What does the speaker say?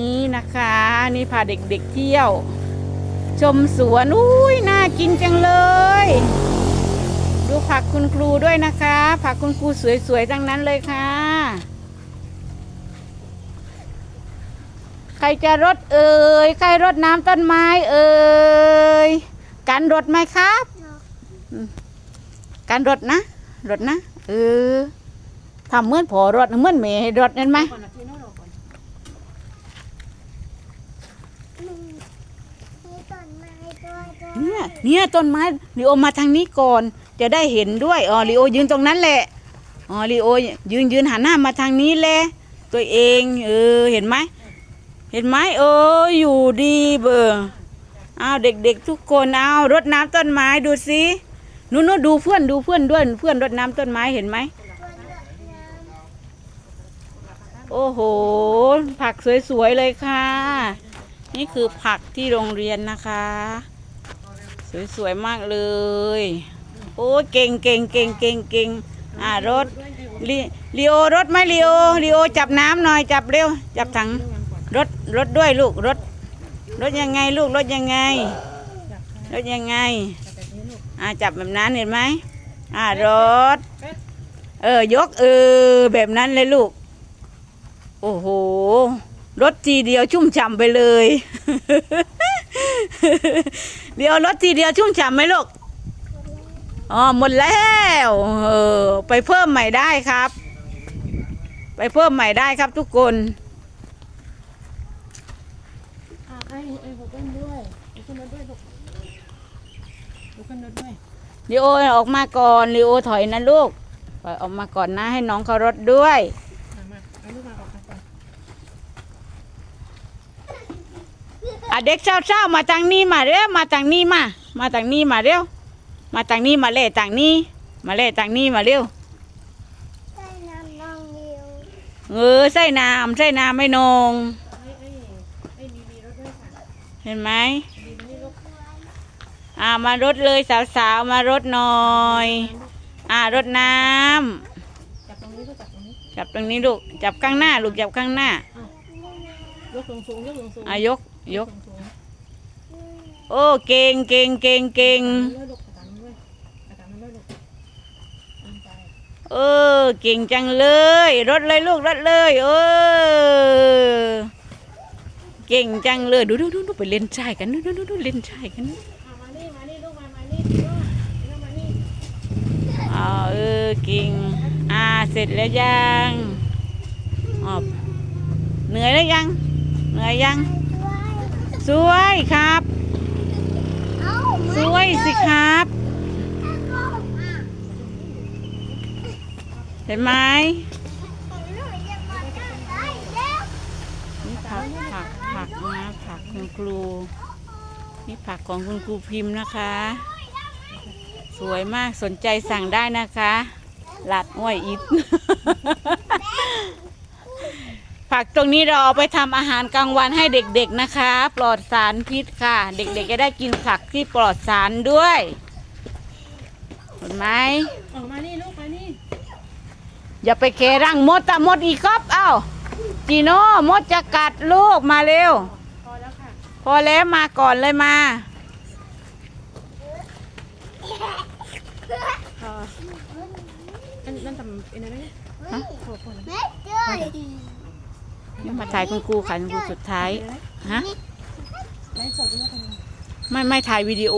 นี้นะคะ นี่พาเด็กๆเที่ยว ชมสวนอุ้ยน่ากินจังเลย ดูผักคุณครูด้วยนะคะ ผักคุณครูสวยๆทั้งนั้นเลยค่ะ ใครจะรดเอ่ยใครรดน้ำต้นไม้เอ่ยการรดไหมครับ การรดนะรดนะเออทำเหมือนพอรดเหมือนเมย์รดนั่นไหม ก่อนนะที่โน่นรอก่อน มีต้นไม้ด้วยด้วย เนี่ยเนี่ยต้นไม้ลีโอมาทางนี้ก่อน จะได้เห็นด้วยอ๋อลีโอยืนตรงนั้นแหละอ๋อลีโอยืนยืนหันหน้ามาทางนี้แหละตัวเองเออเห็นไหมเห็นไหมเอออยู่ดีเบอร์อ้าวเด็กๆทุกคนเอารดน้ำต้นไม้ดูสินู้นๆดูเพื่อนดูเพื่อนด้วยเพื่อนรดน้ำต้นไม้เห็นไหมโอ้โห ผักสวยๆเลยค่ะ นี่คือผักที่โรงเรียนนะคะ สวยๆมากเลย โอ้เก่งเก่งเก่งเก่งเก่งอ่ารถลีโอรถไหมลีโอลีโอจับน้ำหน่อยจับเร็ว จับถังรถรถด้วยลูกรถรถยังไงลูกรถยังไงรถยังไงอ่าจับแบบนั้นเห็นไหมอ่ารถ เออยกเออแบบนั้นเลยลูก โอ้โห รถทีเดียวชุ่มฉ่ำไปเลย เดี๋ยวรถทีเดียวชุ่มฉ่ำไหมลูกอ๋อหมดแล้วเออไปเพิ่มใหม่ได้ครับ ไปเพิ่มใหม่ได้ครับทุกคนอะไอ้ไอ้หัวเต้นด้วยดูขึ้นรถด้วยลูกดูขึ้นรถด้วยลีโอออกมาก่อนลีโอถอยนะลูกถอยออกมาก่อนนะให้น้องเขารถด้วย มามาเอาลูกมาออกมาก่อน อะเด็กเศร้าๆมาทางนี้มาเร็วมาทางนี้มา มาทางนี้มาเร็ว มาทางนี้มาเล่ทางนี้ มาเล่ทางนี้มาเร็วใส่น้ำนองเดียวเออใส่น้ำใส่น้ำไม่นงไอ้ไอ้ไอ้มีมีรถด้วยค่ะเห็นไหมมีนี่ลูกอ่ามารถเลยสาวๆมารถหน่อย อ่ารถน้ำจับตรงนี้ก็จับตรงนี้จับตรงนี้ลูกจับข้างหน้าลูกจับข้างหน้า ยกสูงสูงยกสูงสูงอายกยกสูงโอ้เก่งเก่งเก่งเก่งๆด้วยลูกกระตันด้วยกระตันด้วยลูกอันใจเออเก่งจังเลย รถเลยลูกรถเลยเออเก่งจังเลยดูดูดูดูไปเล่นชายกันดูดูดูดูเล่นชายกันอะมานี่มานี่ลูกมามานี่ลูกลูกมานี่อ่าเออเก่งอ่าเสร็จแล้วยังอ๋อเหนื่อยแล้วยัง เหนื่อยยัง สวยครับ สวยสิครับ เห็นไหมนี่ผักผักผักนะผักคุณครู นี่ผักของคุณครูพิมพ์นะคะ สวยมากสนใจสั่งได้นะคะ หลัดอ้วยอิด ผักตรงนี้เราเอาไปทำอาหารกลางวันให้เด็กๆนะคะ ปลอดสารพิษค่ะ เด็กๆจะได้กินผักที่ปลอดสารด้วยเห็นไหมออกมานี่ลูกมานี่อย่าไปเครังมดตะมดอีกครับเอ้าจีโน่มดจะกัดลูกมาเร็ว พอแล้วค่ะพอแล้วมาก่อนเลยมาพออันนั่นทำเป็นอะไรเนี่ยฮะโอ้โหแม่เจ้ยนี่ มาถ่ายคุณครูค่ะคุณครูสุดท้าย ฮะ ไลฟ์สดด้วยกัน ไม่ไม่ถ่ายวิดีโอ